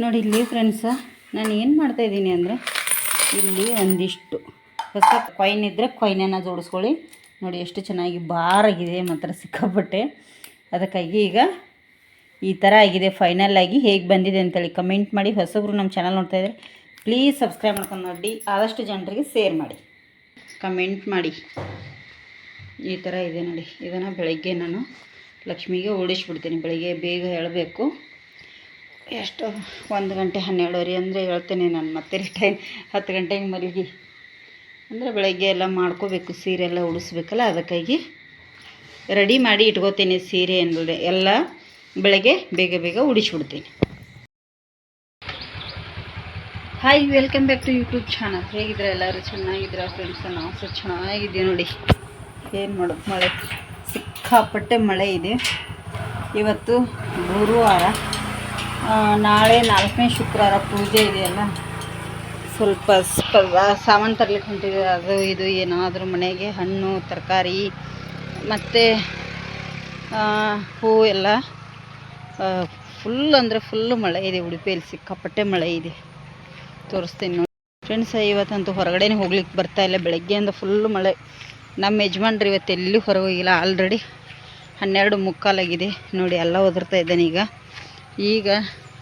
ನೋಡಿ ಇಲ್ಲಿ ಫ್ರೆಂಡ್ಸ ನಾನು ಏನು ಮಾಡ್ತಾಯಿದ್ದೀನಿ ಅಂದರೆ ಇಲ್ಲಿ ಒಂದಿಷ್ಟು ಹೊಸ ಕಾಯಿನ್ ಇದ್ದರೆ ಕಾಯಿನನ್ನು ಜೋಡಿಸ್ಕೊಳ್ಳಿ. ನೋಡಿ ಎಷ್ಟು ಚೆನ್ನಾಗಿ ಬಾರಾಗಿದೆ ಮಾತ್ರ ಸಿಕ್ಕಾಪಟ್ಟೆ. ಅದಕ್ಕಾಗಿ ಈಗ ಈ ಥರ ಆಗಿದೆ ಫೈನಲ್ ಆಗಿ ಹೇಗೆ ಬಂದಿದೆ ಅಂತೇಳಿ ಕಮೆಂಟ್ ಮಾಡಿ. ಹೊಸಬ್ರು ನಮ್ಮ ಚಾನಲ್ ನೋಡ್ತಾ ಇದ್ದಾರೆ ಪ್ಲೀಸ್ ಸಬ್ಸ್ಕ್ರೈಬ್ ಮಾಡ್ಕೊಂಡು ನೋಡಿ. ಆದಷ್ಟು ಜನರಿಗೆ ಶೇರ್ ಮಾಡಿ. ಕಮೆಂಟ್ ಮಾಡಿ. ಈ ಥರ ಇದೆ ನೋಡಿ. ಇದನ್ನು ಬೆಳಗ್ಗೆ ನಾನು ಲಕ್ಷ್ಮಿಗೆ ಓಡಿಸ್ಬಿಡ್ತೀನಿ. ಬೆಳಗ್ಗೆ ಬೇಗ ಹೇಳಬೇಕು ಎಷ್ಟು ಒಂದು ಗಂಟೆ ಹನ್ನೆರಡುವರೆ ಅಂದರೆ ಹೇಳ್ತೇನೆ ನಾನು ಮತ್ತೆ ಟೈಮ್ ಹತ್ತು ಗಂಟೆಗೆ ಮಲಗಿ. ಅಂದರೆ ಬೆಳಗ್ಗೆ ಎಲ್ಲ ಮಾಡ್ಕೋಬೇಕು, ಸೀರೆ ಎಲ್ಲ ಉಡಿಸ್ಬೇಕಲ್ಲ, ಅದಕ್ಕಾಗಿ ರೆಡಿ ಮಾಡಿ ಇಟ್ಕೋತೀನಿ ಸೀರೆ ಅಂದರೆ ಎಲ್ಲ ಬೆಳಗ್ಗೆ ಬೇಗ ಬೇಗ ಉಡಿಸ್ಬಿಡ್ತೀನಿ. Hi welcome back to YouTube channel ಹೇಗಿದ್ರೆ ಎಲ್ಲರೂ? ಚೆನ್ನಾಗಿದ್ದೀರಾ ಫ್ರೆಂಡ್ಸ್ ನಾವು ಸಹ ಚೆನ್ನಾಗಿದ್ದೀವಿ ನೋಡಿ. ಏನು ಮಾಡೋದು? ಮಳೆ, ಸಿಕ್ಕಾಪಟ್ಟೆ ಮಳೆ ಇದೆ. ಇವತ್ತು ಗುರುವಾರ. ನಾಳೆ ನಾಲ್ಕನೇ ಶುಕ್ರವಾರ ಪೂಜೆ ಇದೆಯಲ್ಲ? ಸ್ವಲ್ಪ ಸಾಮಾನು ತರ್ಲಿಕ್ಕೆ ಹೊಂಟಿದೆ ಅದು ಇದು ಏನಾದರೂ ಮನೆಗೆ ಹಣ್ಣು, ತರಕಾರಿ, ಮತ್ತು ಹೂ ಎಲ್ಲ ಫುಲ್ ಅಂದರೆ ಫುಲ್ಲು ಮಳೆ ಇದೆ, ಉಡುಪಿಯಲ್ಲಿ ಸಿಕ್ಕಾಪಟ್ಟೆ ಮಳೆ ಇದೆ. ತೋರಿಸ್ತೀನಿ ನೋಡಿ. ಫ್ರೆಂಡ್ಸ್ ಇವತ್ತಂತೂ ಹೊರಗಡೆನೇ ಹೋಗ್ಲಿಕ್ಕೆ ಬರ್ತಾ ಇಲ್ಲ. ಬೆಳಗ್ಗೆಯಿಂದ ಫುಲ್ಲು ಮಳೆ. ನಮ್ಮ ಯಜಮಾನ್ರು ಇವತ್ತು ಎಲ್ಲೂ ಹೊರಗೆ ಹೋಗಿಲ್ಲ. ಆಲ್ರೆಡಿ ಹನ್ನೆರಡು ಮುಕ್ಕಾಲಾಗಿದೆ. ನೋಡಿ ಎಲ್ಲ ಒದರ್ತಾ ಇದ್ದಾನೆ ಈಗ. ಈಗ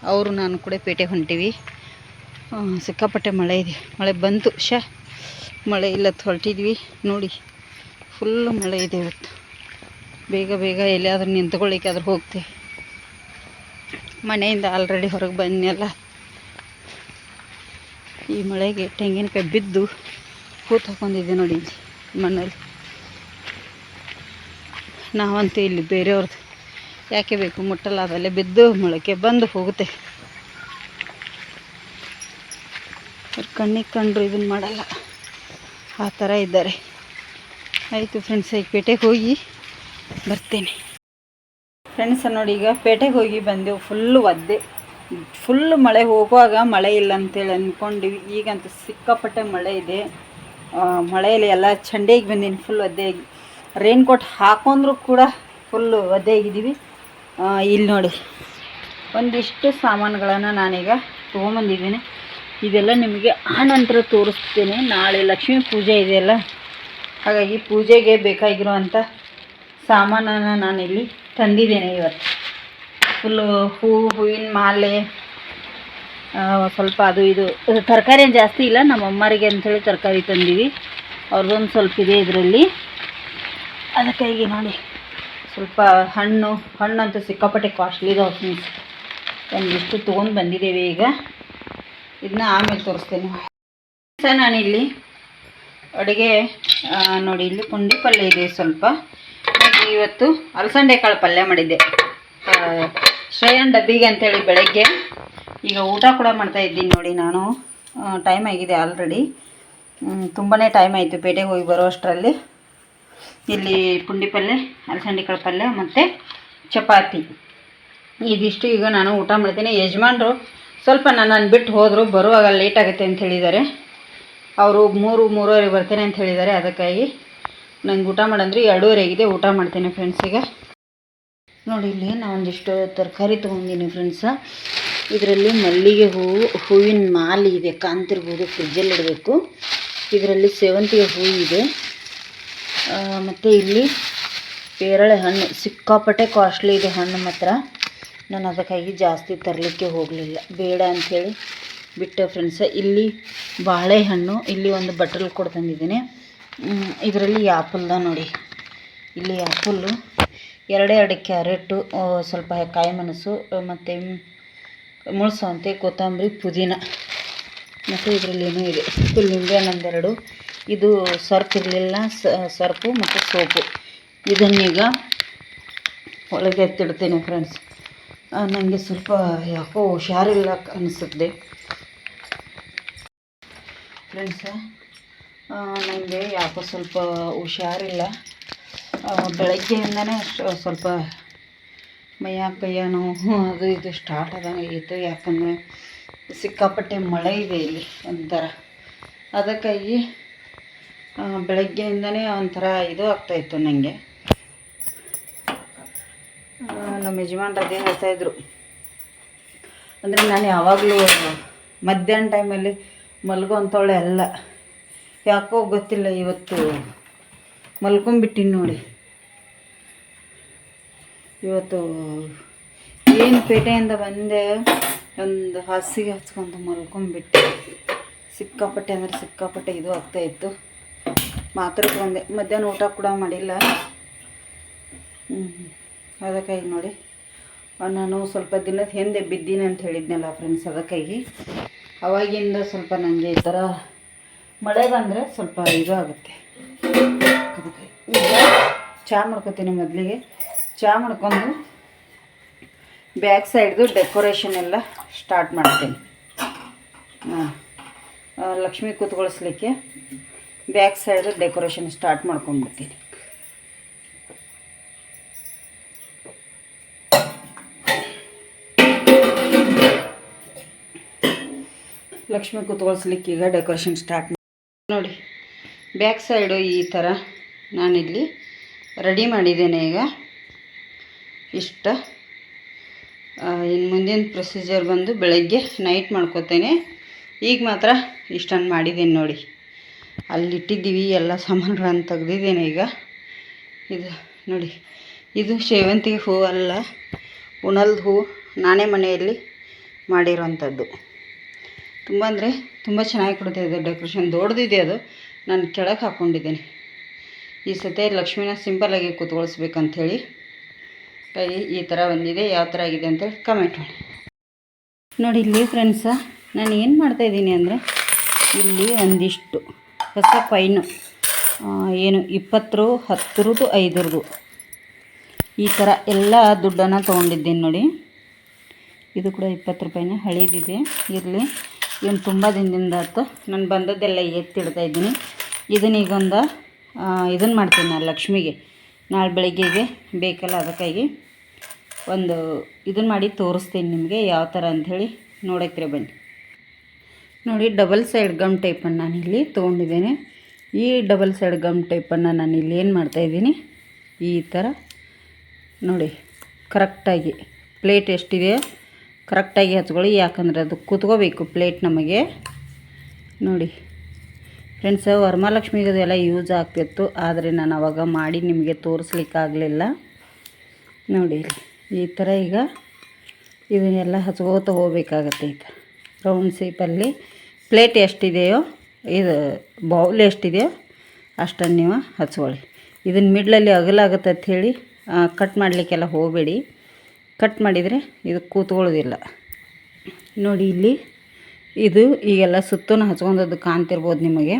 ಅವರು ನಾನು ಕೂಡ ಪೇಟೆಗೆ ಹೊಂಟೀವಿ. ಸಿಕ್ಕಾಪಟ್ಟೆ ಮಳೆ ಇದೆ. ಮಳೆ ಬಂತು. ಶ, ಮಳೆ ಇಲ್ಲ ಹೊರಟಿದ್ವಿ. ನೋಡಿ ಫುಲ್ಲು ಮಳೆ ಇದೆ ಇವತ್ತು. ಬೇಗ ಬೇಗ ಎಲ್ಲಿಯಾದ್ರೂ ನಿಂತ್ಕೊಳ್ಳಿಕ್ಕೆ ಆದ್ರೂ ಹೋಗ್ತೀವಿ. ಮನೆಯಿಂದ ಆಲ್ರೆಡಿ ಹೊರಗೆ ಬಂದ್ನಲ್ಲ ಈ ಮಳೆಗೆ ತೆಂಗಿನಕಾಯಿ ಬಿದ್ದು ಕೂತ್ ಹಾಕೊಂಡಿದ್ದೆ ನೋಡಿ ಮಣ್ಣಲ್ಲಿ ನಾವಂತೂ ಇಲ್ಲಿ ಬೇರೆಯವ್ರದ್ದು. ಯಾಕೆ ಬೇಕು? ಮುಟ್ಟಲ್ಲ ಅದಲ್ಲೇ ಬಿದ್ದು ಮೊಳಕೆ ಬಂದು ಹೋಗುತ್ತೆ. ಕಣ್ಣಿಗೆ ಕಂಡ್ರು ಇದನ್ನು ಮಾಡಲ್ಲ. ಆ ಥರ ಇದ್ದಾರೆ. ಆಯಿತು ಫ್ರೆಂಡ್ಸ್ ಈಗ ಪೇಟೆಗೆ ಹೋಗಿ ಬರ್ತೇನೆ. ಫ್ರೆಂಡ್ಸ್ ನೋಡಿ ಈಗ ಪೇಟೆಗೆ ಹೋಗಿ ಬಂದೆವು. ಫುಲ್ಲು ಒದ್ದೆ. ಫುಲ್ ಮಳೆ ಹೋಗುವಾಗ ಮಳೆ ಇಲ್ಲ ಅಂತೇಳಿ ಅಂದ್ಕೊಂಡಿವಿ ಈಗಂತೂ ಸಿಕ್ಕಾಪಟ್ಟೆ ಮಳೆ ಇದೆ. ಮಳೆಯಲ್ಲಿ ಎಲ್ಲ ಚಂಡೆಗೆ ಬಂದೀನಿ. ಫುಲ್ ಒದ್ದೆಯಾಗಿ ರೈನ್ ಕೋಟ್ ಹಾಕೊಂಡ್ರೂ ಕೂಡ ಫುಲ್ಲು ಒದ್ದೆಯಾಗಿದ್ದೀವಿ ಇಲ್ಲಿ ನೋಡಿ. ಒಂದಿಷ್ಟು ಸಾಮಾನುಗಳನ್ನು ನಾನೀಗ ತೊಗೊಂಬಂದಿದ್ದೀನಿ. ಇದೆಲ್ಲ ನಿಮಗೆ ಆನಂತರ ತೋರಿಸ್ತೀನಿ. ನಾಳೆ ಲಕ್ಷ್ಮೀ ಪೂಜೆ ಇದೆಯಲ್ಲ ಹಾಗಾಗಿ ಪೂಜೆಗೆ ಬೇಕಾಗಿರುವಂಥ ಸಾಮಾನನ್ನು ನಾನಿಲ್ಲಿ ತಂದಿದ್ದೇನೆ ಇವತ್ತು. ಫುಲ್ಲು ಹೂ, ಹೂವಿನ ಮಾಲೆ ಸ್ವಲ್ಪ ಅದು ಇದು. ತರಕಾರಿ ಏನು ಜಾಸ್ತಿ ಇಲ್ಲ. ನಮ್ಮ ಅಮ್ಮರಿಗೆ ಅಂಥೇಳಿ ತರಕಾರಿ ತಂದೀವಿ. ಅವ್ರದ್ದೊಂದು ಸ್ವಲ್ಪ ಇದೆ ಇದರಲ್ಲಿ. ಅದಕ್ಕಾಗಿ ನೋಡಿ. ಸ್ವಲ್ಪ ಹಣ್ಣು, ಹಣ್ಣಂತೂ ಸಿಕ್ಕಾಪಟ್ಟೆ ಕಾಸ್ಟ್ಲಿ ಇದಾವೆ ಫ್ರೆಂಡ್ಸ್ ಒಂದಿಷ್ಟು ತೊಗೊಂಡು ಬಂದಿದ್ದೇವೆ ಈಗ. ಇದನ್ನ ಆಮೇಲೆ ತೋರಿಸ್ತೇನೆ. ಸರ್ ನಾನಿಲ್ಲಿ ಅಡುಗೆ ನೋಡಿ, ಇಲ್ಲಿ ಪುಂಡಿ ಪಲ್ಯ ಇದೆ ಸ್ವಲ್ಪ. ಇವತ್ತು ಅಲಸಂಡೆ ಕಾಳು ಪಲ್ಯ ಮಾಡಿದ್ದೆ. ಶ್ರೇಯನ್ ಡಬ್ಬಿಗೆ ಅಂತೇಳಿ ಬೆಳಗ್ಗೆ. ಈಗ ಊಟ ಕೂಡ ಮಾಡ್ತಾ ಇದ್ದೀನಿ ನೋಡಿ ನಾನು. ಟೈಮ್ ಆಗಿದೆ ಆಲ್ರೆಡಿ ತುಂಬಾ ಟೈಮ್ ಆಯಿತು ಪೇಟೆಗೆ ಹೋಗಿ ಬರೋ ಅಷ್ಟರಲ್ಲಿ ಇಲ್ಲಿ ಪುಂಡಿ ಪಲ್ಯ ಅಲಸಂದಿ ಕಾಳು ಪಲ್ಯ ಮತ್ತು ಚಪಾತಿ. ಇದಿಷ್ಟು ಈಗ ನಾನು ಊಟ ಮಾಡ್ತೀನಿ. ಯಜಮಾನ್ರು ಸ್ವಲ್ಪ ನನ್ನನ್ನು ಬಿಟ್ಟು ಹೋದರು, ಬರುವಾಗ ಲೇಟ್ ಆಗುತ್ತೆ ಅಂತ ಹೇಳಿದ್ದಾರೆ. ಅವರು ಮೂರು, ಮೂರುವರೆ ಬರ್ತೇನೆ ಅಂತ ಹೇಳಿದ್ದಾರೆ. ಅದಕ್ಕಾಗಿ ನಂಗೆ ಊಟ ಮಾಡಂದ್ರೆ ಎರಡೂವರೆಗಿದೆ ಊಟ ಮಾಡ್ತೀನಿ ಫ್ರೆಂಡ್ಸ್ ಈಗ. ನೋಡಿ, ಇಲ್ಲಿ ನಾನು ಒಂದಿಷ್ಟು ತರಕಾರಿ ತೊಗೊಂಡಿನಿ ಫ್ರೆಂಡ್ಸ ಇದರಲ್ಲಿ ಮಲ್ಲಿಗೆ ಹೂವು, ಹೂವಿನ ಮಾಲೆ ಇದೆ. ಕಾಂತಿರ್ಬೋದು ಫ್ರಿಜ್ಜಲ್ಲಿ ಇಡಬೇಕು. ಇದರಲ್ಲಿ ಸೇವಂತಿಗೆ ಹೂವು ಇದೆ. ಮತ್ತು ಇಲ್ಲಿ ಪೇರಳೆ ಹಣ್ಣು. ಸಿಕ್ಕಾಪಟ್ಟೆ ಕಾಸ್ಟ್ಲಿ ಇದೆ ಹಣ್ಣು ಮಾತ್ರ. ನಾನು ಅದಕ್ಕಾಗಿ ಜಾಸ್ತಿ ತರಲಿಕ್ಕೆ ಹೋಗಲಿಲ್ಲ. ಬೇಡ ಅಂಥೇಳಿ ಬಿಟ್ಟೆ ಫ್ರೆಂಡ್ಸ ಇಲ್ಲಿ ಬಾಳೆಹಣ್ಣು, ಇಲ್ಲಿ ಒಂದು ಬಟ್ಟಲ್ ಕೊಡು ತಂದಿದ್ದೀನಿ. ಇದರಲ್ಲಿ ಆ್ಯಪಲ್ದ ನೋಡಿ. ಇಲ್ಲಿ ಆ್ಯಪಲ್ಲು ಎರಡೇ ಎರಡು ಕ್ಯಾರೆಟು ಸ್ವಲ್ಪ ಕಾಯಿ ಮೆಣಸು ಮತ್ತು ಮುಳ್ಸೌಂತೆ, ಕೊತ್ತಂಬರಿ, ಪುದೀನ. ಮತ್ತು ಇದರಲ್ಲಿ ಏನೂ ಇದೆ. ಫುಲ್ ನಿಂಬೆಹಣ್ಣು ಒಂದೆರಡು ಇದು ಸರ್ಪ್ ಇರಲಿಲ್ಲ ಸರ್ಪು ಮತ್ತು ಸೋಪು. ಇದನ್ನೀಗ ಒಳಗೆ ಎತ್ತಿಡ್ತೀನಿ ಫ್ರೆಂಡ್ಸ್ ನನಗೆ ಸ್ವಲ್ಪ ಯಾಕೋ ಹುಷಾರಿಲ್ಲ ಅನಿಸುತ್ತೆ. ಫ್ರೆಂಡ್ಸ ನನಗೆ ಯಾಕೋ ಸ್ವಲ್ಪ ಹುಷಾರಿಲ್ಲ. ಬೆಳಗ್ಗೆಯಿಂದನೇ ಸ್ವಲ್ಪ ಮೈಯ ಕೈಯ ನೋವು ಅದು ಇದು ಸ್ಟಾರ್ಟ್ ಆದಂಗೆ ಆಗಿತ್ತು ಯಾಕಂದರೆ ಸಿಕ್ಕಾಪಟ್ಟೆ ಮಳೆ ಇದೆ ಇಲ್ಲಿ ಒಂಥರ. ಅದಕ್ಕಾಗಿ ಬೆಳಗ್ಗೆಯಿಂದನೇ ಒಂಥರ ಇದು ಆಗ್ತಾಯಿತ್ತು ನನಗೆ ನಮ್ಮ ಯಜಮಾನ್ರು ಅದೇ ಹೇಳ್ತಾಯಿದ್ರು ಅಂದರೆ ನಾನು ಯಾವಾಗಲೂ ಮಧ್ಯಾಹ್ನ ಟೈಮಲ್ಲಿ ಮಲ್ಗೊಂತವಳೆ ಅಲ್ಲ. ಯಾಕೋ ಗೊತ್ತಿಲ್ಲ ಇವತ್ತು ಮಲ್ಕೊಂಬಿಟ್ಟಿನಿ ನೋಡಿ. ಇವತ್ತು ಏನು ಪೇಟೆಯಿಂದ ಬಂದೆ ಒಂದು ಹಾಸಿಗೆ ಹಚ್ಕೊಂಡು ಮಲ್ಕೊಂಬಿಟ್ಟೆ. ಸಿಕ್ಕಾಪಟ್ಟೆ ಅಂದರೆ ಸಿಕ್ಕಾಪಟ್ಟೆ ಇದು ಆಗ್ತಾಯಿತ್ತು ಮಾತ್ರೆ ಬಂದೆ ಮಧ್ಯಾಹ್ನ ಊಟ ಕೂಡ ಮಾಡಿಲ್ಲ. ಹ್ಞೂ ಅದಕ್ಕಾಗಿ ನೋಡಿ. ನಾನು ಸ್ವಲ್ಪ ದಿನದ ಹಿಂದೆ ಬಿದ್ದೀನಿ ಅಂತ ಹೇಳಿದ್ನಲ್ಲ ಫ್ರೆಂಡ್ಸ್ ಅದಕ್ಕಾಗಿ. ಅವಾಗಿಂದ ಸ್ವಲ್ಪ ನನಗೆ ಈ ಥರ ಮಳೆ ಬಂದರೆ ಸ್ವಲ್ಪ ಇದು ಆಗುತ್ತೆ. ಚಹಾ ಮಾಡ್ಕೊತೀನಿ ಮೊದಲಿಗೆ. ಚಹಾ ಮಾಡ್ಕೊಂಡು ಬ್ಯಾಕ್ ಸೈಡ್ದು ಡೆಕೋರೇಷನ್ ಎಲ್ಲ ಸ್ಟಾರ್ಟ್ ಮಾಡ್ತೀನಿ. ಹಾಂ. ಲಕ್ಷ್ಮಿ ಕೂತ್ಕೊಳಿಸ್ಲಿಕ್ಕೆ ಬ್ಯಾಕ್ ಸೈಡ್ದು ಡೆಕೋರೇಷನ್ ಸ್ಟಾರ್ಟ್ ಮಾಡ್ಕೊಂಡ್ಬಿಡ್ತೀನಿ. ಲಕ್ಷ್ಮಿ ಕೂತ್ಕೊಳ್ಸ್ಲಿಕ್ಕೆ ಈಗ ಡೆಕೋರೇಷನ್ ಸ್ಟಾರ್ಟ್ ನೋಡಿ, ಬ್ಯಾಕ್ ಸೈಡು ಈ ಥರ ನಾನಿಲ್ಲಿ ರೆಡಿ ಮಾಡಿದ್ದೇನೆ ಈಗ. ಇಷ್ಟ. ಇನ್ನು ಮುಂದಿನ ಪ್ರೊಸೀಜರ್ ಬಂದು ಬೆಳಗ್ಗೆ ನೈಟ್ ಮಾಡ್ಕೋತೇನೆ. ಈಗ ಮಾತ್ರ ಇಷ್ಟನ್ನು ಮಾಡಿದ್ದೀನಿ ನೋಡಿ. ಅಲ್ಲಿ ಇಟ್ಟಿದ್ದೀವಿ ಎಲ್ಲ ಸಾಮಾನುಗಳನ್ನು ತೆಗ್ದಿದ್ದೇನೆ ಈಗ. ಇದು ನೋಡಿ, ಇದು ಸೇವಂತಿಗೆ ಹೂ ಅಲ್ಲ, ಉಣಲ್ದ ಹೂ ನಾನೇ ಮನೆಯಲ್ಲಿ ಮಾಡಿರುವಂಥದ್ದು. ತುಂಬ ಅಂದರೆ ತುಂಬ ಚೆನ್ನಾಗಿ ಕೊಡ್ತಾ ಇದೆ ಡೆಕೋರೇಷನ್ ದೊಡ್ಡದಿದೆ ಅದು, ನಾನು ಕೆಳಗೆ ಹಾಕ್ಕೊಂಡಿದ್ದೀನಿ ಈ ಸತಿ ಲಕ್ಷ್ಮಿನ ಸಿಂಪಲ್ಲಾಗಿ ಕೂತ್ಕೊಳಿಸ್ಬೇಕಂಥೇಳಿ ಕೈ ಈ ಥರ ಬಂದಿದೆ, ಯಾವ ಥರ ಆಗಿದೆ ಅಂತೇಳಿ ಕಮೆಂಟ್ ಮಾಡಿ. ನೋಡಿ ಇಲ್ಲಿ ಫ್ರೆಂಡ್ಸ ನಾನು ಏನು ಮಾಡ್ತಾಯಿದ್ದೀನಿ ಅಂದರೆ, ಇಲ್ಲಿ ಒಂದಿಷ್ಟು ಹೊಸ ಪೈನು ಏನು, ಇಪ್ಪತ್ತರು, ಹತ್ತರದು, ಐದರದು. ಈ ಥರ ಎಲ್ಲ ದುಡ್ಡನ್ನು ತೊಗೊಂಡಿದ್ದೀನಿ ನೋಡಿ. ಇದು ಕೂಡ ಇಪ್ಪತ್ತು ರೂಪಾಯಿನೇ ಹಳೇದಿದೆ. ಇರಲಿ. ಇವನು ತುಂಬ ದಿನದಿಂದ ಆಯ್ತು. ನಾನು ಬಂದದ್ದೆಲ್ಲ ಎತ್ತಿಡ್ತಾ ಇದ್ದೀನಿ. ಇದನ್ನ ಈಗೊಂದು ಇದನ್ನು ಮಾಡ್ತೀನಿ ನಾನು ಲಕ್ಷ್ಮಿಗೆ. ನಾಳೆ ಬೆಳಗ್ಗೆಗೆ ಬೇಕಲ್ಲ ಅದಕ್ಕಾಗಿ. ಒಂದು ಇದನ್ನು ಮಾಡಿ ತೋರಿಸ್ತೀನಿ ನಿಮಗೆ ಯಾವ ಥರ ಅಂಥೇಳಿ ನೋಡಕ್ಕೆ ಬನ್ನಿ. ನೋಡಿ ಡಬಲ್ ಸೈಡ್ ಗಮ್ ಟೈಪನ್ನು ನಾನಿಲ್ಲಿ ತೊಗೊಂಡಿದ್ದೇನೆ. ಈ ಡಬಲ್ ಸೈಡ್ ಗಮ್ ಟೈಪನ್ನು ನಾನು ಇಲ್ಲಿ ಏನು ಮಾಡ್ತಾಯಿದ್ದೀನಿ ಈ ಥರ ನೋಡಿ ಕರೆಕ್ಟಾಗಿ ಪ್ಲೇಟ್ ಎಷ್ಟಿದೆ? ಕರೆಕ್ಟಾಗಿ ಹಚ್ಕೊಳ್ಳಿ, ಯಾಕಂದರೆ ಅದು ಕೂತ್ಕೋಬೇಕು ಪ್ಲೇಟ್ ನಮಗೆ. ನೋಡಿ ಫ್ರೆಂಡ್ಸ್ ವರಮಹಾಲಕ್ಷ್ಮಿಗೆ ಅದೆಲ್ಲ ಯೂಸ್ ಆಗ್ತಿತ್ತು, ಆದರೆ ನಾನು ಅವಾಗ ಮಾಡಿ ನಿಮಗೆ ತೋರಿಸ್ಲಿಕ್ಕಾಗಲಿಲ್ಲ. ನೋಡಿ, ಈ ಥರ ಈಗ ಇದನ್ನೆಲ್ಲ ಹಚ್ಕೋತ ಹೋಗ್ಬೇಕಾಗತ್ತೆ ಈ ಥರ ರೌಂಡ್ ಶೇಪಲ್ಲಿ ಪ್ಲೇಟ್ ಎಷ್ಟಿದೆಯೋ, ಇದು ಬೌಲ್ ಎಷ್ಟಿದೆಯೋ ಅಷ್ಟನ್ನು ನೀವು ಹಚ್ಕೊಳ್ಳಿ. ಇದನ್ನು ಮಿಡ್ಲಲ್ಲಿ ಅಗಲಾಗುತ್ತೆ ಹೇಳಿ ಕಟ್ ಮಾಡಲಿಕ್ಕೆಲ್ಲ ಹೋಗಬೇಡಿ. ಕಟ್ ಮಾಡಿದರೆ ಇದು ಕೂತ್ಕೊಳ್ಳೋದಿಲ್ಲ. ನೋಡಿ ಇಲ್ಲಿ, ಇದು ಈಗೆಲ್ಲ ಸುತ್ತೂ ಹಚ್ಕೊಂಡದ್ದು ಕಾಣ್ತಿರ್ಬೋದು ನಿಮಗೆ.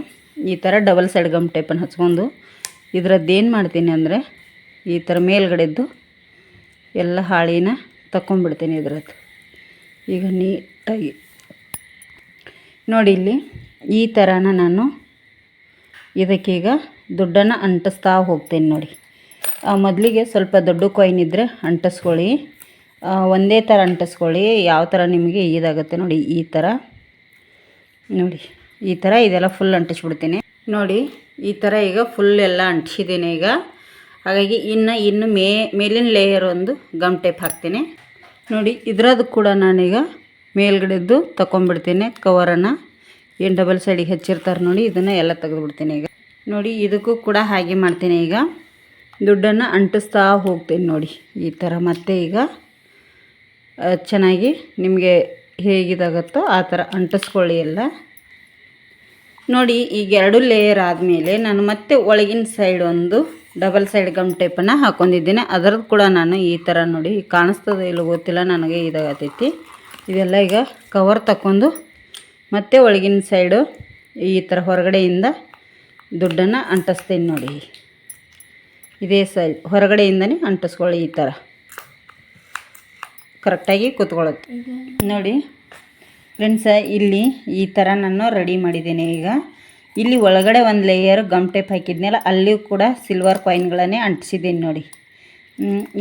ಈ ಥರ ಡಬಲ್ ಸೈಡ್ ಗಮ್ ಟೈಪನ್ನು ಹಚ್ಕೊಂಡು ಏನು ಮಾಡ್ತೀನಿ ಅಂದರೆ, ಈ ಥರ ಮೇಲ್ಗಡೆದ್ದು ಎಲ್ಲ ಹಾಳಿನ ತಗೊಂಡ್ಬಿಡ್ತೀನಿ ಇದ್ರದ್ದು. ಈಗ ನೀಟಾಗಿ ನೋಡಿ ಇಲ್ಲಿ, ಈ ಥರನ ನಾನು ಇದಕ್ಕೀಗ ದುಡ್ಡನ್ನು ಅಂಟಿಸ್ತಾ ಹೋಗ್ತೇನೆ ನೋಡಿ. ಮೊದಲಿಗೆ ಸ್ವಲ್ಪ ದೊಡ್ಡ ಕಾಯಿನ್ ಇದ್ದರೆ ಅಂಟಿಸ್ಕೊಳ್ಳಿ. ಒಂದೇ ಥರ ಅಂಟಿಸ್ಕೊಳ್ಳಿ. ಯಾವ ಥರ ನಿಮಗೆ ಇದಾಗುತ್ತೆ ನೋಡಿ, ಈ ಥರ ನೋಡಿ, ಈ ಥರ ಇದೆಲ್ಲ ಫುಲ್ ಅಂಟಿಸ್ಬಿಡ್ತೀನಿ. ನೋಡಿ, ಈ ಥರ ಈಗ ಫುಲ್ ಎಲ್ಲ ಅಂಟಿಸಿದ್ದೀನಿ ಈಗ. ಹಾಗಾಗಿ ಇನ್ನು ಇನ್ನು ಮೇ, ಮೇಲಿನ ಲೇಯರ್ ಒಂದು ಗಮ್ ಟೇಪ್ ಹಾಕ್ತೀನಿ. ನೋಡಿ, ಇದ್ರದ್ದು ಕೂಡ ನಾನೀಗ ಮೇಲ್ಗಡೆದ್ದು ತಗೊಂಡ್ಬಿಡ್ತೀನಿ ಕವರನ್ನು ಏನು ಡಬಲ್ ಸೈಡಿಗೆ ಹಚ್ಚಿರ್ತಾರೆ ನೋಡಿ, ಇದನ್ನು ಎಲ್ಲ ತೆಗೆದುಬಿಡ್ತೀನಿ ಈಗ. ನೋಡಿ, ಇದಕ್ಕೂ ಕೂಡ ಹಾಗೆ ಮಾಡ್ತೀನಿ ಈಗ. ದುಡ್ಡನ್ನು ಅಂಟಿಸ್ತಾ ಹೋಗ್ತೀನಿ ನೋಡಿ, ಈ ಥರ. ಮತ್ತೆ ಈಗ ಚೆನ್ನಾಗಿ ನಿಮಗೆ ಹೇಗಿದಾಗತ್ತೋ ಆ ಥರ ಅಂಟಿಸ್ಕೊಳ್ಳಿ ಎಲ್ಲ. ನೋಡಿ, ಈಗ ಎರಡು ಲೇಯರ್ ಆದಮೇಲೆ ನಾನು ಮತ್ತೆ ಒಳಗಿನ ಸೈಡ್ ಒಂದು ಡಬಲ್ ಸೈಡ್ ಗಮ್ ಟೇಪನ್ನು ಹಾಕೊಂಡಿದ್ದೀನಿ. ಅದರದ್ದು ಕೂಡ ನಾನು ಈ ಥರ ನೋಡಿ, ಕಾಣಿಸ್ತದೆ ಇಲ್ಲ ಗೊತ್ತಿಲ್ಲ, ನನಗೆ ಇದಾಗತೈತಿ. ಇದೆಲ್ಲ ಈಗ ಕವರ್ ತಗೊಂಡು ಮತ್ತೆ ಒಳಗಿನ ಸೈಡು ಈ ಥರ ಹೊರಗಡೆಯಿಂದ ದುಡ್ಡನ್ನು ಅಂಟಿಸ್ತೀನಿ ನೋಡಿ. ಇದೇ ಸೈಡ್ ಹೊರಗಡೆಯಿಂದನೇ ಅಂಟಿಸ್ಕೊಳ್ಳಿ ಈ ಥರ ಕರೆಕ್ಟಾಗಿ ಕೂತ್ಕೊಳ್ಳುತ್ತೆ. ನೋಡಿ ಫ್ರೆಂಡ್ಸ ಇಲ್ಲಿ ಈ ಥರ ನಾನು ರೆಡಿ ಮಾಡಿದ್ದೀನಿ ಈಗ. ಇಲ್ಲಿ ಒಳಗಡೆ ಒಂದು ಲೇಯರ್ ಗಮ್ ಟೇಪ್ ಹಾಕಿದ್ನಲ್ಲ, ಅಲ್ಲಿಯೂ ಕೂಡ ಸಿಲ್ವರ್ ಕಾಯಿನ್ಗಳನ್ನೇ ಅಂಟಿಸಿದ್ದೀನಿ ನೋಡಿ.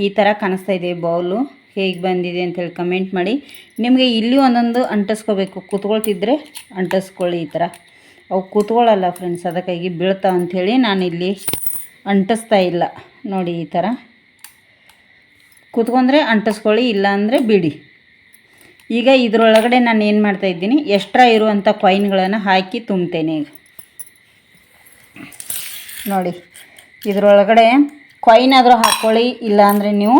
ಈ ಥರ ಕಾಣಿಸ್ತಾ ಇದೆ ಬೌಲು ಹೇಗೆ ಬಂದಿದೆ ಅಂತೇಳಿ ಕಮೆಂಟ್ ಮಾಡಿ. ನಿಮಗೆ ಇಲ್ಲಿ ಒಂದೊಂದು ಅಂಟಿಸ್ಕೋಬೇಕು. ಕೂತ್ಕೊಳ್ತಿದ್ರೆ ಅಂಟಿಸ್ಕೊಳ್ಳಿ ಈ ಥರ. ಅವು ಕೂತ್ಕೊಳ್ಳಲ್ಲ ಫ್ರೆಂಡ್ಸ್ ಅದಕ್ಕಾಗಿ ಬೀಳ್ತಾವೆ ಅಂಥೇಳಿ ಇಲ್ಲಿ ಅಂಟಿಸ್ತಾ ಇಲ್ಲ. ನೋಡಿ ಈ ಥರ. ಕೂತ್ಕೊಂಡ್ರೆ ಅಂಟಿಸ್ಕೊಳ್ಳಿ ಇಲ್ಲ ಅಂದರೆ ಬಿಡಿ. ಈಗ ಇದರೊಳಗಡೆ ನಾನು ಏನು ಮಾಡ್ತಾ ಇದ್ದೀನಿ, ಎಕ್ಸ್ಟ್ರಾ ಇರುವಂಥ ಕಾಯಿನ್ಗಳನ್ನು ಹಾಕಿ ತುಂಬ್ತೇನೆ ಈಗ. ನೋಡಿ, ಇದರೊಳಗಡೆ ಕಾಯಿನ್ ಆದರೂ ಹಾಕ್ಕೊಳ್ಳಿ ಇಲ್ಲಾಂದರೆ ನೀವು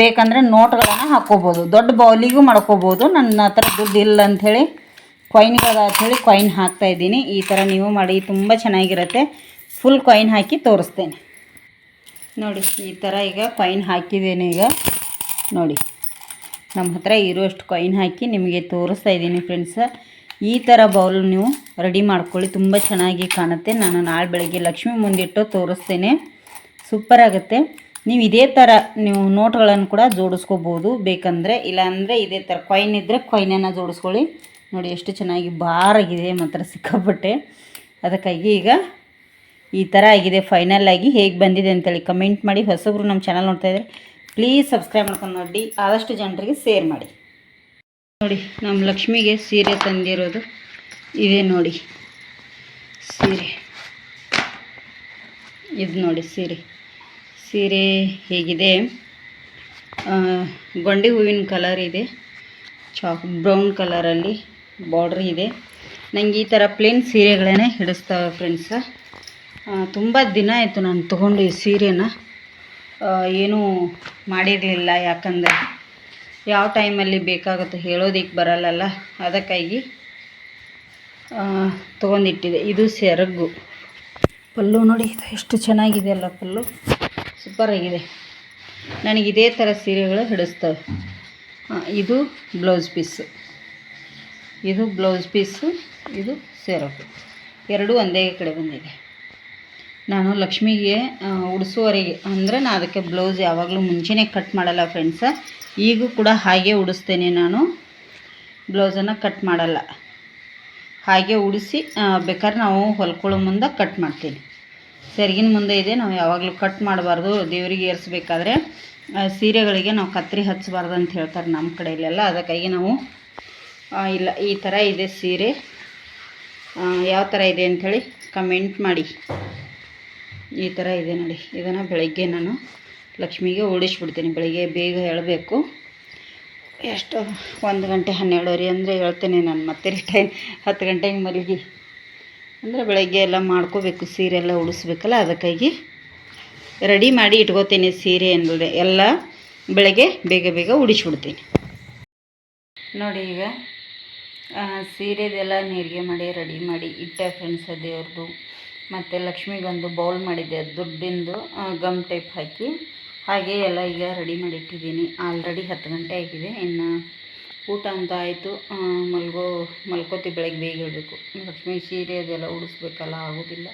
ಬೇಕಂದರೆ ನೋಟ್ಗಳನ್ನು ಹಾಕ್ಕೋಬೋದು ದೊಡ್ಡ ಬೌಲಿಗೂ ಮಾಡ್ಕೋಬೋದು. ನನ್ನ ಹತ್ರ ದುಡ್ಡು ಇಲ್ಲ ಅಂಥೇಳಿ ಕಾಯಿನ್ಗಳು ಅಂಥೇಳಿ ಕಾಯಿನ್ ಹಾಕ್ತಾ ಇದ್ದೀನಿ. ಈ ಥರ ನೀವು ಮಾಡಿ, ತುಂಬ ಚೆನ್ನಾಗಿರುತ್ತೆ. ಫುಲ್ ಕಾಯಿನ್ ಹಾಕಿ ತೋರಿಸ್ತೇನೆ. ನೋಡಿ, ಈ ಥರ ಈಗ ಕಾಯಿನ್ ಹಾಕಿದ್ದೇನೆ ಈಗ. ನೋಡಿ, ನಮ್ಮ ಹತ್ರ ಇರುವಷ್ಟು ಕಾಯಿನ್ ಹಾಕಿ ನಿಮಗೆ ತೋರಿಸ್ತಾ ಇದ್ದೀನಿ ಫ್ರೆಂಡ್ಸ ಈ ಥರ ಬೌಲ್ ನೀವು ರೆಡಿ ಮಾಡ್ಕೊಳ್ಳಿ. ತುಂಬ ಚೆನ್ನಾಗಿ ಕಾಣುತ್ತೆ. ನಾನು ನಾಳೆ ಬೆಳಗ್ಗೆ ಲಕ್ಷ್ಮಿ ಮುಂದಿಟ್ಟು ತೋರಿಸ್ತೇನೆ. ಸೂಪರ್ ಆಗುತ್ತೆ. ನೀವು ಇದೇ ಥರ ನೀವು ನೋಟ್ಗಳನ್ನು ಕೂಡ ಜೋಡಿಸ್ಕೋಬೋದು. ಬೇಕಂದರೆ ಇಲ್ಲಾಂದರೆ ಇದೇ ಥರ ಕಾಯಿನ್ ಇದ್ದರೆ ಕಾಯಿನನ್ನು ಜೋಡಿಸ್ಕೊಳ್ಳಿ. ನೋಡಿ ಎಷ್ಟು ಚೆನ್ನಾಗಿ ಬಾರಾಗಿದೆ ಮಾತ್ರ ಸಿಕ್ಕಾಪಟ್ಟೆ. ಅದಕ್ಕಾಗಿ ಈಗ ಈ ಥರ ಆಗಿದೆ. ಫೈನಲ್ ಆಗಿ ಹೇಗೆ ಬಂದಿದೆ ಅಂತೇಳಿ ಕಮೆಂಟ್ ಮಾಡಿ. ಹೊಸಬ್ರು ನಮ್ಮ ಚಾನಲ್ ನೋಡ್ತಾ ಇದ್ದಾರೆ ಪ್ಲೀಸ್ ಸಬ್ಸ್ಕ್ರೈಬ್ ಮಾಡ್ಕೊಂಡು ನೋಡಿ. ಆದಷ್ಟು ಜನರಿಗೆ ಶೇರ್ ಮಾಡಿ. ನೋಡಿ, ನಮ್ಮ ಲಕ್ಷ್ಮಿಗೆ ಸೀರೆ ತಂದಿರೋದು ಇದೆ ನೋಡಿ. ಸೀರೆ. ಇದು ನೋಡಿ ಸೀರೆ. ಸೀರೆ ಹೇಗಿದೆ? ಗೊಂಡೆ ಹೂವಿನ ಕಲರ್ ಇದೆ. ಚಾಕ್ ಬ್ರೌನ್ ಕಲರಲ್ಲಿ ಬಾರ್ಡ್ರ್ ಇದೆ. ನನಗೆ ಈ ಥರ ಪ್ಲೇನ್ ಸೀರೆಗಳೇ ಹಿಡಿಸ್ತವೆ ಫ್ರೆಂಡ್ಸ ತುಂಬ ದಿನ ಆಯಿತು ನಾನು ತೊಗೊಂಡು ಈ ಸೀರೆನ. ಏನೂ ಮಾಡಿರಲಿಲ್ಲ, ಯಾಕಂದರೆ ಯಾವ ಟೈಮಲ್ಲಿ ಬೇಕಾಗುತ್ತೆ ಹೇಳೋದಕ್ಕೆ ಬರಲ್ಲಲ್ಲ. ಅದಕ್ಕಾಗಿ ತೊಗೊಂಡಿಟ್ಟಿದೆ. ಇದು ಸೆರಗು. ಪಲ್ಲು ನೋಡಿ ಎಷ್ಟು ಚೆನ್ನಾಗಿದೆ ಅಲ್ಲ ಪಲ್ಲು. ಸೂಪರ್ ಆಗಿದೆ ನನಗೆ ಇದೇ ಥರ ಸೀರೆಗಳು ಹಿಡಿಸ್ತವೆ. ಇದು ಬ್ಲೌಸ್ ಪೀಸು. ಇದು ಬ್ಲೌಸ್ ಪೀಸು, ಇದು ಸೇರೋದು ಎರಡೂ ಒಂದೇ ಕಡೆ ಬಂದಿದೆ. ನಾನು ಲಕ್ಷ್ಮಿಗೆ ಉಡಿಸುವವರೆಗೆ, ಅಂದರೆ ನಾನು ಅದಕ್ಕೆ ಬ್ಲೌಸ್ ಯಾವಾಗಲೂ ಮುಂಚೆನೇ ಕಟ್ ಮಾಡಲ್ಲ ಫ್ರೆಂಡ್ಸ. ಈಗೂ ಕೂಡ ಹಾಗೆ ಉಡಿಸ್ತೇನೆ ನಾನು. ಬ್ಲೌಸನ್ನು ಕಟ್ ಮಾಡಲ್ಲ. ಹಾಗೆ ಉಡಿಸಿ ಬೇಕಾದ್ರೆ ನಾವು ಹೊಲ್ಕೊಳ್ಳೋ ಮುಂದೆ ಕಟ್ ಮಾಡ್ತೀನಿ. ಸೆರಗಿನ ಮುಂದೆ ಇದೆ. ನಾವು ಯಾವಾಗಲೂ ಕಟ್ ಮಾಡಬಾರ್ದು. ದೇವರಿಗೆ ಏರಿಸ್ಬೇಕಾದ್ರೆ ಸೀರೆಗಳಿಗೆ ನಾವು ಕತ್ತರಿ ಹಚ್ಚಬಾರ್ದು ಅಂತ ಹೇಳ್ತಾರೆ ನಮ್ಮ ಕಡೆಯಲ್ಲೆಲ್ಲ. ಅದಕ್ಕಾಗಿ ನಾವು ಇಲ್ಲ, ಈ ಥರ ಇದೆ ಸೀರೆ. ಯಾವ ಥರ ಇದೆ ಅಂಥೇಳಿ ಕಮೆಂಟ್ ಮಾಡಿ. ಈ ಥರ ಇದೆ ನೋಡಿ. ಇದನ್ನು ಬೆಳಗ್ಗೆ ನಾನು ಲಕ್ಷ್ಮಿಗೆ ಓಡಿಸ್ಬಿಡ್ತೀನಿ ಬೆಳಗ್ಗೆ ಬೇಗ ಹೇಳಬೇಕು ಎಷ್ಟು? ಒಂದು ಗಂಟೆ ಹನ್ನೆರಡುವರೆ ಅಂದರೆ ಹೇಳ್ತೇನೆ ನಾನು. ಮತ್ತೆ ರಿಟೈನ್ ಹತ್ತು ಗಂಟೆಗೆ ಮಲಗಿ. ಅಂದರೆ ಬೆಳಗ್ಗೆ ಎಲ್ಲ ಮಾಡ್ಕೋಬೇಕು, ಸೀರೆ ಎಲ್ಲ ಉಳಿಸ್ಬೇಕಲ್ಲ ಅದಕ್ಕಾಗಿ ರೆಡಿ ಮಾಡಿ ಇಟ್ಕೋತೀನಿ ಸೀರೆ ಅಂದರೆ ಎಲ್ಲ ಬೆಳಗ್ಗೆ ಬೇಗ ಬೇಗ ಉಡಿಸ್ಬಿಡ್ತೀನಿ. ನೋಡಿ ಈಗ ಸೀರೆದೆಲ್ಲ ನೀರಿಗೆ ಮಾಡಿ, ರೆಡಿ ಮಾಡಿ ಇಟ್ಟೆ ಫ್ರೆಂಡ್ಸ್ ದೇವ್ರದ್ದು. ಮತ್ತು ಲಕ್ಷ್ಮಿಗೊಂದು ಬೌಲ್ ಮಾಡಿದ್ದೆ ದುಡ್ಡಿಂದು ಗಮ್ ಟೈಪ್ ಹಾಕಿ. ಹಾಗೆ ಎಲ್ಲ ಈಗ ರೆಡಿ ಮಾಡಿ ಇಟ್ಟಿದ್ದೀನಿ. ಆಲ್ರೆಡಿ ಹತ್ತು ಗಂಟೆ ಆಗಿದೆ, ಇನ್ನು ಊಟ ಅಂತ ಆಯಿತು. ಮಲ್ಗೋ, ಮಲ್ಕೋತಿ ಬೆಳಗ್ಗೆ ಬೇಗ ಹೇಳಬೇಕು ಲಕ್ಷ್ಮೀ ಸೀರೆ ಅದೆಲ್ಲ ಉಡಿಸ್ಬೇಕಲ್ಲ, ಆಗೋದಿಲ್ಲ.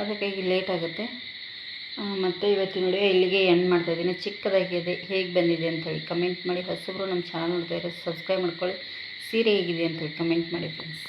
ಅದಕ್ಕಾಗಿ ಲೇಟ್ ಆಗುತ್ತೆ. ಮತ್ತು ಇವತ್ತಿನ ವಿಡಿಯೋ ಇಲ್ಲಿಗೆ ಎಂಡ್ ಮಾಡ್ತಾಯಿದ್ದೀನಿ ಚಿಕ್ಕದಾಗಿದೆ ಹೇಗೆ ಬಂದಿದೆ ಅಂತೇಳಿ ಕಮೆಂಟ್ ಮಾಡಿ. ಹೊಸಬ್ರು ನಮ್ಮ ಚಾನಲ್ ನೋಡ್ತಾ ಇರೋ ಸಬ್ಸ್ಕ್ರೈಬ್ ಮಾಡ್ಕೊಳ್ಳಿ. ಸೀರೆ ಹೇಗಿದೆ ಅಂತೇಳಿ ಕಮೆಂಟ್ ಮಾಡಿ ಫ್ರೆಂಡ್ಸ್